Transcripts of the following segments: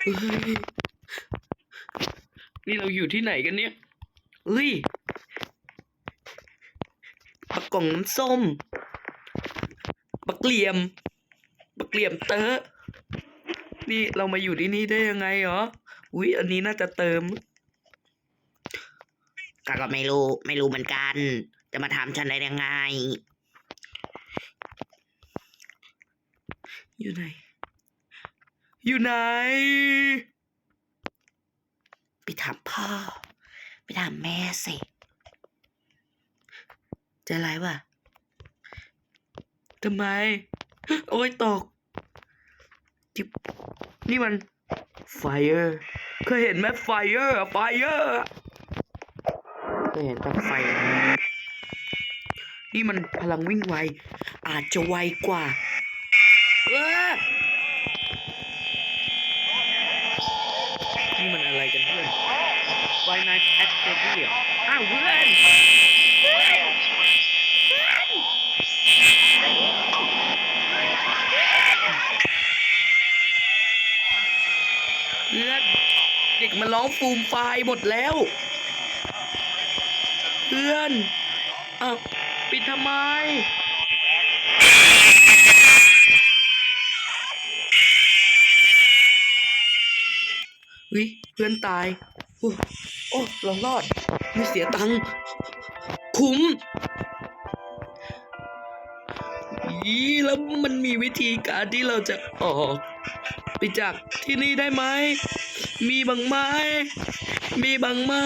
เฮ้ยนี่เราอยู่ที่ไหนกันเนี่ยเฮ้ยปากกล่องน้ำส้มปากเหลี่ยมปากเหลี่ยมเตอะนี่เรามาอยู่ที่นี่ได้ยังไงเหรอ อุ๊ยอันนี้น่าจะเติมข้าก็ไม่รู้ ไม่รู้เหมือนกัน จะมาถามฉันได้ยังไง อยู่ไหน อยู่ไหน ไปถามพ่อ ไปถามแม่สิจะไรวะทำไม โอ้ยตก จิบ นี่มัน fire เคยเห็นไหม fire fire เคยเห็นปะไฟ นี่มันพลังวิ่งไว อาจจะไวกว่าเออนี่มันอะไรกันเพื่อน ไฟนายแอคเซอรี่เหรออ้าวเพื่อนเพื่อนเด็กมันร้องฟูมไฟายหมดแล้ว เพื่อนอ้าวปิดทำไมเฮ้ยเพื่อนตาย อ้โอ้เรารอด ไม่เสียตังค์คุ้มอีแล้วมันมีวิธีการที่เราจะออกไปจากที่นี่ได้ไหม มีบางไม้ มีบางไม้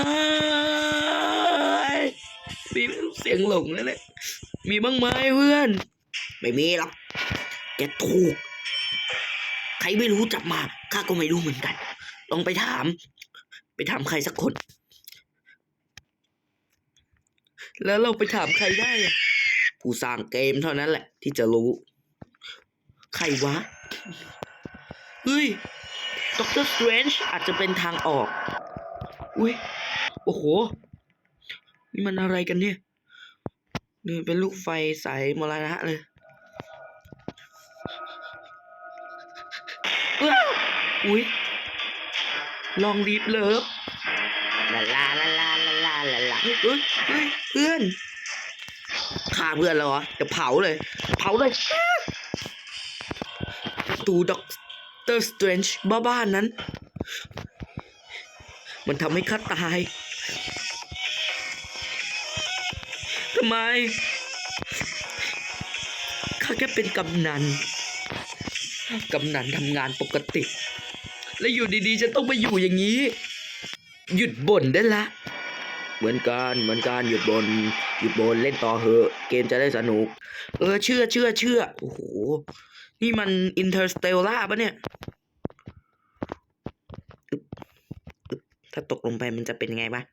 มีเสียงหลงแล้วแหละมีบางไม้เพื่อน ไม่มีหรอกแกถูก ใครไม่รู้จับมา ข้าก็ไม่รู้เหมือนกัน ลองไปถาม ไปถามใครสักคน แล้วเราไปถามใครได้อะผู้สร้างเกมเท่านั้นแหละ ที่จะรู้ ใครวะ เฮ้ยด็อกเตอร์สเตรนจ์อาจจะเป็นทางออก อุ้ย โอ้โห นี่มันอะไรกันเนี่ยนี่เป็นลูกไฟสายมรณะเลยอุ้ยลองรีบเลิฟลาลาลาลาาลาลาลาเฮ้ยเฮ้ยเฮ้ยเพื่อนฆ่าเพื่อนแล้วเหรอจะเผาเลย เผาเลยตูด็อกเตอร์สเตรนจ์บ้าๆนั้น มันทำให้ข้าตายทำไมข้าแค่เป็นกำนัน กำนันทำงานปกติ แล้วอยู่ดีๆ จะต้องมาอยู่อย่างนี้ หยุดบ่นได้ละ เหมือนกันเหมือนกันหยุดบนหยุดบนเล่นต่อเหอะ เกมจะได้สนุก เออเชื่อเชื่อเชื่อโอ้โหนี่มันอินเตอร์สเตลล่าปะเนี่ย ถ้าตกลงไปมันจะเป็นไงบ้าง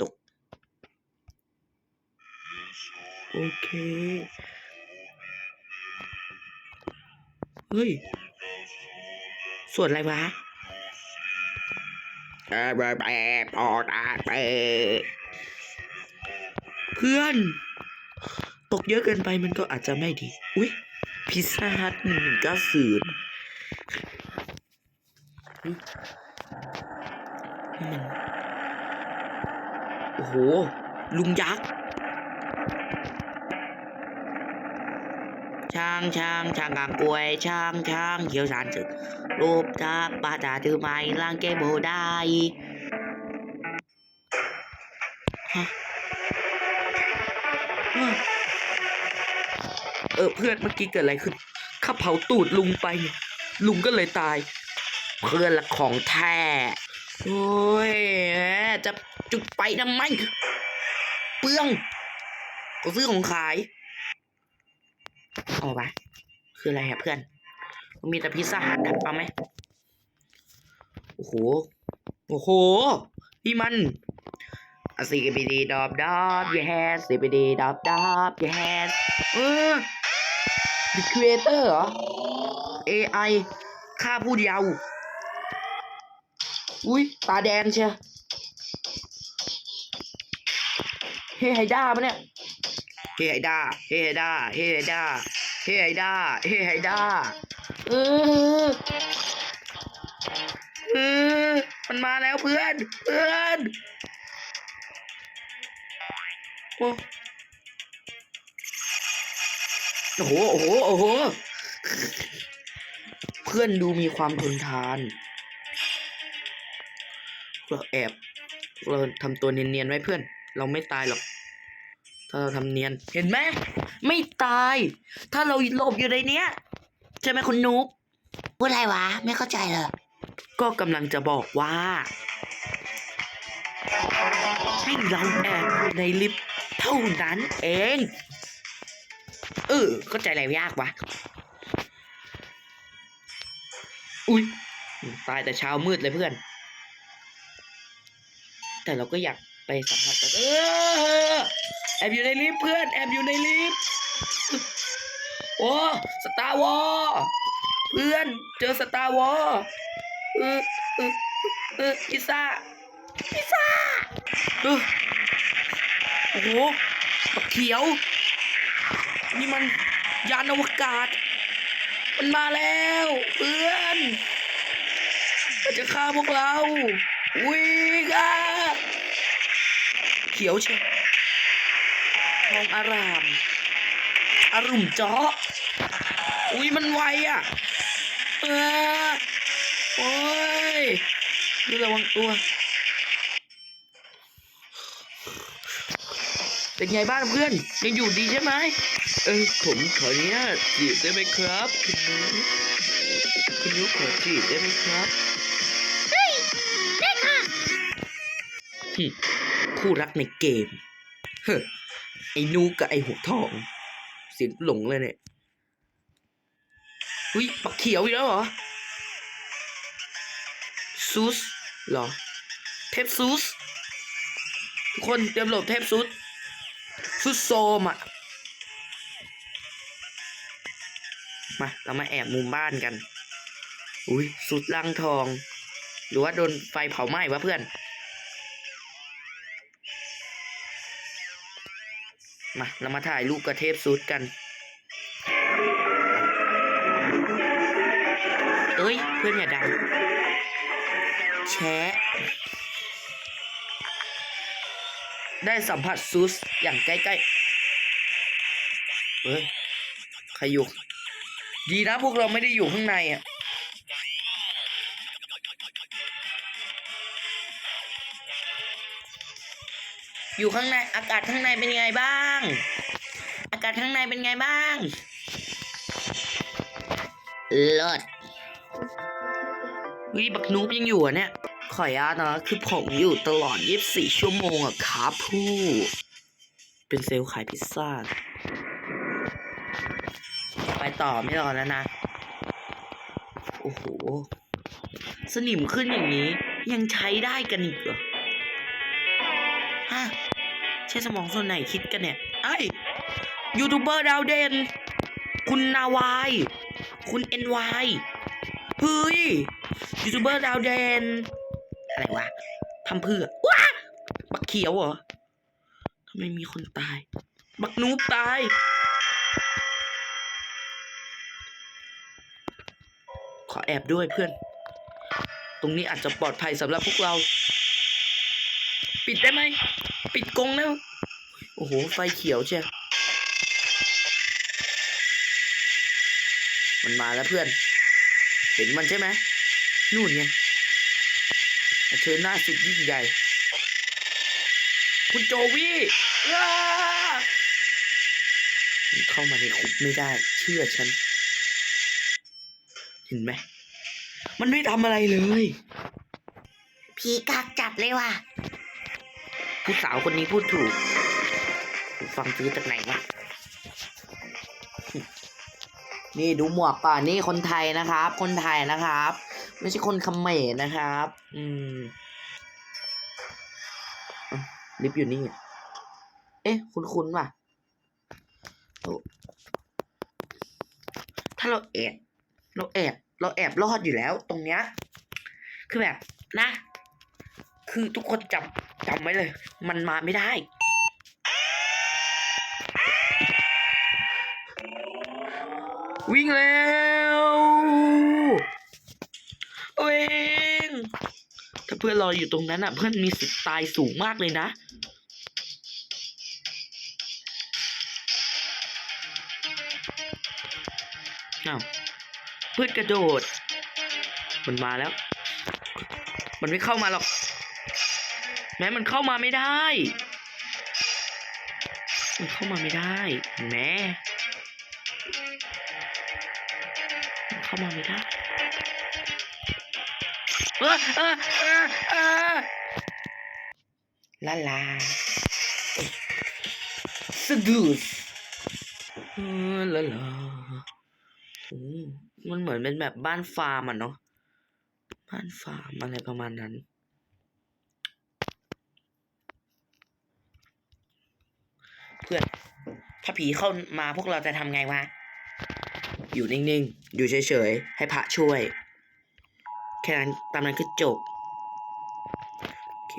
ตก โอเค เฮ้ย ส่วนอะไรวะ แออบแอบพอตาเปเพื่อน ตกเยอะเกินไปมันก็อาจจะไม่ดี อุ๊ยพิซซ่าฮัทหนึ่งหนึ่งเก้าศูนย์นี่มัน โอ้โห ลุงยักษ์ ช่างช่างช่างกางกวยช่างช่างเขียวสารสึกรูปตาปาตาถือไม้ล่างเกโบได้เออเพื่อนเมื่อกี้เกิดอะไรขึ้นข้าเผาตูดลุงไป ลุงก็เลยตาย เพื่อนละของแท้โอ้ยจะจุดไปทำไมเปลืองก็ซื้อของขาย อาไปคืออะไรอะเพื่อน มีแต่พิซซ่าฮัทอะเอาไหมโอ้โห โอ้โห นี่มันอะซีบีดีดอบดอบเยสซีบีดีดอบดอบเยสเออ The Creator เหรอ AI ค่าพูดยาวอุ้ยตาแดงเชียเฮไฮด้าปะเนี่ย เฮไฮด้าเฮไฮด้าเฮไฮด้าเฮไฮด้าเฮไฮด้าเออแล้วเพื่อนเพื่อนโอ้โอ้โหโอ้โหโอ้โหเพื่อนดูมีความทนทานเราแอบเราทำตัวเนียนๆไว้เพื่อน เราไม่ตายหรอก ถ้าเราทำเนียน เห็นไหม ไม่ตาย ถ้าเราหลบอยู่ในเนี้ยใช่ไหมคุณนุ๊กพูดอะไรวะ ไม่เข้าใจเลยก็กำลังจะบอกว่า ให้เราแอบอยู่ในลิฟต์เท่านั้นเอง เออเข้าใจอะไรยากวะ อุ้ยตายแต่เช้ามืดเลยเพื่อน แต่เราก็อยาก ไปสัมผัสกับเออแอบอยู่ในลิฟต์เพื่อนแอบอยู่ในลิฟต์โอ้สตาร์วอเพื่อนเจอสตาร์วอเออเออเออพิซซ่าพิซซ่าเออโอ้โหเขียว นี่มันยานอวกาศ มันมาแล้ว เพื่อน มันจะฆ่าพวกเราวิ่ง เขียวเชียวทองอารามอารุ่มเจาะอุ้ยมันไวอะเออโอ้ยดูระวังตัว เป็นไงบ้างเพื่อน ยังอยู่ดีใช่ไหมเออผมขออนุญาตจีบได้ไหมครับคุณนุ๊กคุณนุ๊กขอจีบได้ไหมครับ ได้ค่ะหึ คู่รักในเกม เฮ้ไอ้นูกับไอ้หัวทอง เสียงหลงเลยเนี่ยอุ้ยปักเขียวอีกแล้วเหรอ ซูสเหรอ เทปซูส ทุกคนเตรียมหลดเทปซูส ซูสโซมอะ มา เรามาแอบมุมบ้านกัน อุ้ยสุดลังทอง หรือว่าโดนไฟเผาไหม้วะเพื่อน มาเรามาถ่ายรูปกระเทพซูดกัน เอ้ย เพื่อนอย่าดังแชะได้สัมผัสซูสอย่างใกล้ๆเฮ้ย ใครอยู่ ดีนะพวกเราไม่ได้อยู่ข้างในอะ อยู่ข้างในอากาศข้างในเป็นไงบ้าง อากาศข้างในเป็นไงบ้างเลิศวิบักนูบยังอยู่อะเนี่ย ขออนุญาตนะคือผมอยู่ตลอด 24 ชั่วโมงอะครับผู้ เป็นเซลล์ขายพิซซ่า ไปต่อไม่รอแล้วนะ โอ้โห สนิมขึ้นอย่างนี้ยังใช้ได้กันอีกเหรอฮะใช้สมองส่วนไหนคิดกันเนี่ยไอ้ยูทูบเบอร์ดาวเด่นคุณนาวาย คุณเอ็นวายเฮ้ยยูทูบเบอร์ดาวเด่นอะไรวะทำเพื่อว้าบักเขียวเหรอทำไมมีคนตาย บักนูบตายขอแอบด้วยเพื่อน ตรงนี้อาจจะปลอดภัยสำหรับพวกเรา ปิดได้ไหม ปิดกงแล้ว โอ้โห ไฟเขียวเชียวมันมาแล้วเพื่อน เห็นมันใช่ไหมนู่นไงเชิญหน้าสุดยิ่งใหญ่ คุณโจวี่อ้ามันเข้ามาในคุกไม่ได้ เชื่อฉัน เห็นไหม มันไม่ทำอะไรเลย ผีกากจัดเลยว่ะ ผู้สาวคนนี้พูดถูก ฟังซื้อจากไหนวะนี่ดูหมวกก่อนนี่คนไทยนะครับ คนไทยนะครับ ไม่ใช่คนเขมรนะครับ อืมลิฟอยู่นี่ เอ๊ะ คุ้นๆว่ะถ้าเราแอบเราแอบเราแอบรอดอยู่แล้ว ตรงเนี้ย คือแบบนะ คือทุกคนจำจำไว้เลย มันมาไม่ได้ วิ่งแล้ววิ่งถ้าเพื่อนรออยู่ตรงนั้นอะ เพื่อนมีสิทธิ์ตายสูงมากเลยนะ อ้าว เพื่อนกระโดด มันมาแล้ว มันไม่เข้ามาหรอก แม้มันเข้ามาไม่ได้ มันเข้ามาไม่ได้เห็นไหม เข้ามาไม่ได้เออเออเออเออลาลาสะดุดเออลาลาโอ้มันเหมือนเป็นแบบบ้านฟาร์มอะเนาะบ้านฟาร์มอะไรประมาณนั้น เพื่อน ถ้าผีเข้ามาพวกเราจะทำไงวะ อยู่นิ่งๆ อยู่เฉยๆ ให้พระช่วย แค่นั้นตามนั้นคือจบ โอเค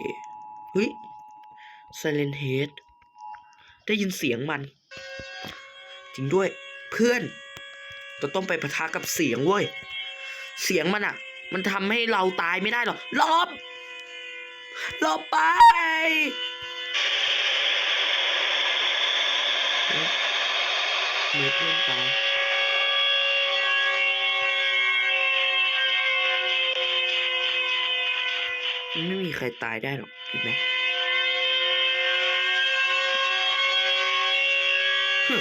เฮ้ย Silent Head ได้ยินเสียงมัน จริงด้วยเพื่อนเราต้องไปปะทะกับเสียงเว้ย เสียงมันอะมันทำให้เราตายไม่ได้หรอกหลบหลบไปเอ๊ะมีเพื่อนตาย ไม่มีใครตายได้หรอกเห็นไหมฮึ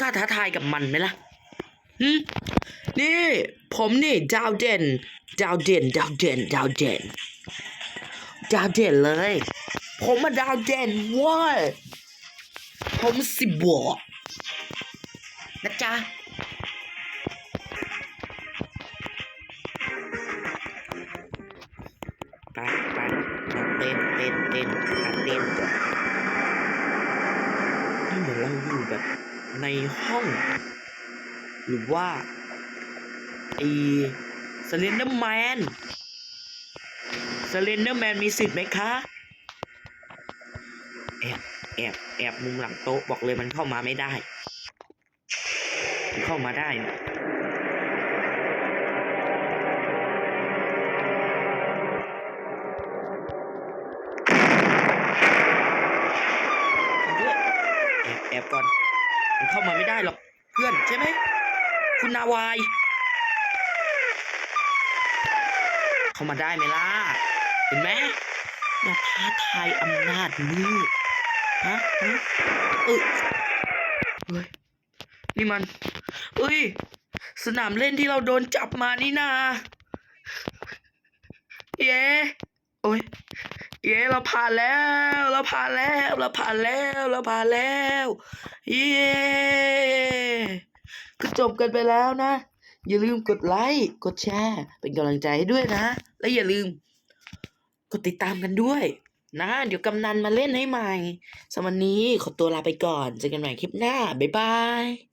กล้าท้าทายกับมันไหมล่ะหึนี่ ผมนี่ ดาวเด่น ดาวเด่น ดาวเด่น ดาวเด่น ดาวเด่นเลย ผมมาดาวเด่นว้ยผมสิบวกนะจ๊ะ ไปไปเราเต้นเต้นเต้นหัดเต้นก่อนนี่เหมือนเราอยู่แบบในห้อง หรือว่าไอ้สเลนเดอร์แมนสเลนเดอร์แมนมีสิทธิ์ไหมคะแอบแอบแอบมุมหลังโต๊ะบอกเลยมันเข้ามาไม่ได้ เข้ามาได้ อบแอบก่อน มันเข้ามาไม่ได้หรอก เพื่อนใช่ไหม คุณนาวาย เข้ามาได้ไหมล่ะ เห็นไหมอย่าท้าทายอำนาจมืดฮะฮะเอ้ยเฮ้ย นี่มัน เอ้ย สนามเล่นที่เราโดนจับมานี่นา เย้ โอ้ย เย้เราผ่านแล้ว เราผ่านแล้ว เราผ่านแล้ว เราผ่านแล้ว เย้ก็จบกันไปแล้วนะ อย่าลืมกดไลค์กดแชร์ เป็นกำลังใจให้ด้วยนะ และอย่าลืม กดติดตามกันด้วย นะ เดี๋ยวกำนันมาเล่นให้ใหม่สำหรับวันนี้ขอตัวลาไปก่อนเจอกันใหม่คลิปหน้า บ๊ายบาย